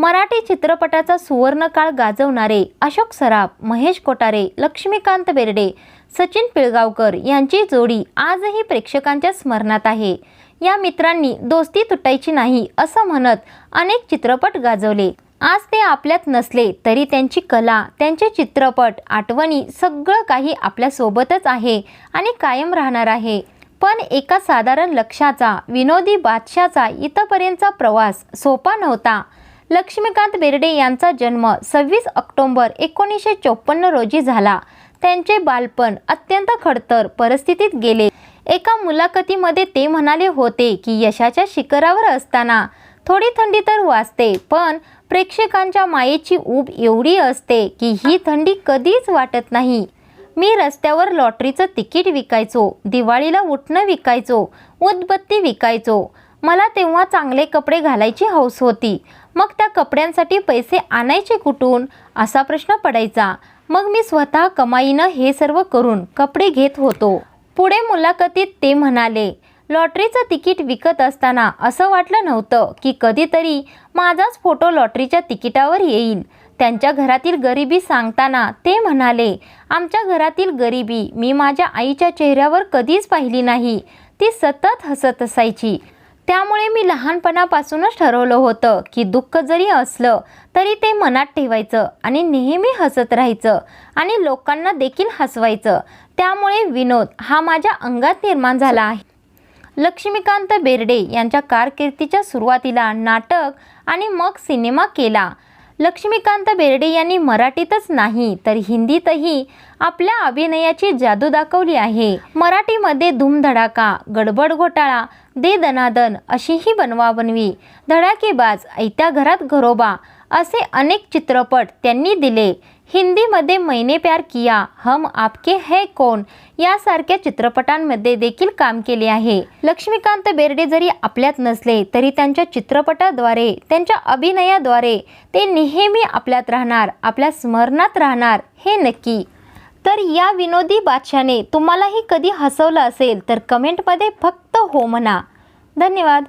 मराठी चित्रपटाचा सुवर्णकाळ गाजवणारे अशोक सराफ महेश कोटारे लक्ष्मीकांत बेर्डे सचिन पिळगावकर यांची जोडी आजही प्रेक्षकांच्या स्मरणात आहे. या मित्रांनी दोस्ती तुटायची नाही असं म्हणत अनेक चित्रपट गाजवले. आज ते आपल्यात नसले तरी त्यांची कला त्यांचे चित्रपट आठवणी सगळं काही आपल्यासोबतच आहे आणि कायम राहणार आहे. पण एका साधारण लक्षाचा विनोदी बादशाचा इथपर्यंतचा प्रवास सोपा नव्हता. लक्ष्मीकांत बेर्डे यांचा जन्म सव्वीस ऑक्टोंबर एकोणीसशे चोपन्न रोजी झाला. त्यांचे बालपण अत्यंत खडतर परिस्थितीत गेले. एका मुलाखतीमध्ये ते म्हणाले होते की यशाच्या शिखरावर असताना थोडी थंडी तर वाजते पण प्रेक्षकांच्या मायेची ऊब एवढी असते की ही थंडी कधीच वाटत नाही. मी रस्त्यावर लॉटरीचं तिकीट विकायचो दिवाळीला उठणं विकायचो उदबत्ती विकायचो. मला तेव्हा चांगले कपडे घालायची हौस होती. मग त्या कपड्यांसाठी पैसे आणायचे कुठून? असा प्रश्न पडायचा. मग मी स्वतः कमाईनं हे सर्व करून कपडे घेत होतो. पुढे मुलाखतीत ते म्हणाले लॉटरीचं तिकीट विकत असताना असं वाटलं नव्हतं की कधीतरी माझाच फोटो लॉटरीच्या तिकिटावर येईल. त्यांच्या घरातील गरिबी सांगताना ते म्हणाले आमच्या घरातील गरिबी मी माझ्या आईच्या चेहऱ्यावर कधीच पाहिली नाही. ती सतत हसत असायची. त्यामुळे मी लहानपणापासूनच ठरवलं होतं की दुःख जरी असलं तरी ते मनात ठेवायचं आणि नेहमी हसत राहायचं आणि लोकांना देखील हसवायचं. त्यामुळे विनोद हा माझ्या अंगात निर्माण झाला आहे. लक्ष्मीकांत बेर्डे यांच्या कारकिर्दीच्या सुरुवातीला नाटक आणि मग सिनेमा केला. लक्ष्मीकांत बेर्डे यांनी मराठीतच नाही तर हिंदीतही आपल्या अभिनयाची जादू दाखवली आहे. मराठीमध्ये धूमधडाका गडबड घोटाळा दे दनादन अशीही बनवाबनवी. धडाकेबाज ऐत्या घरात घरोबा असे अनेक चित्रपट त्यांनी दिले. हिंदीमध्ये मैने प्यार किया हम आपके है कौन? यासारख्या चित्रपटांमध्ये देखील काम केले आहे. लक्ष्मीकांत बेर्डे जरी आपल्यात नसले तरी त्यांच्या चित्रपटाद्वारे त्यांच्या अभिनयाद्वारे ते नेहमी आपल्यात राहणार आपल्या स्मरणात राहणार हे नक्की. तर या विनोदी बादशाने तुम्हालाही कधी हसवलं असेल तर कमेंटमध्ये फक्त हो म्हणा. धन्यवाद.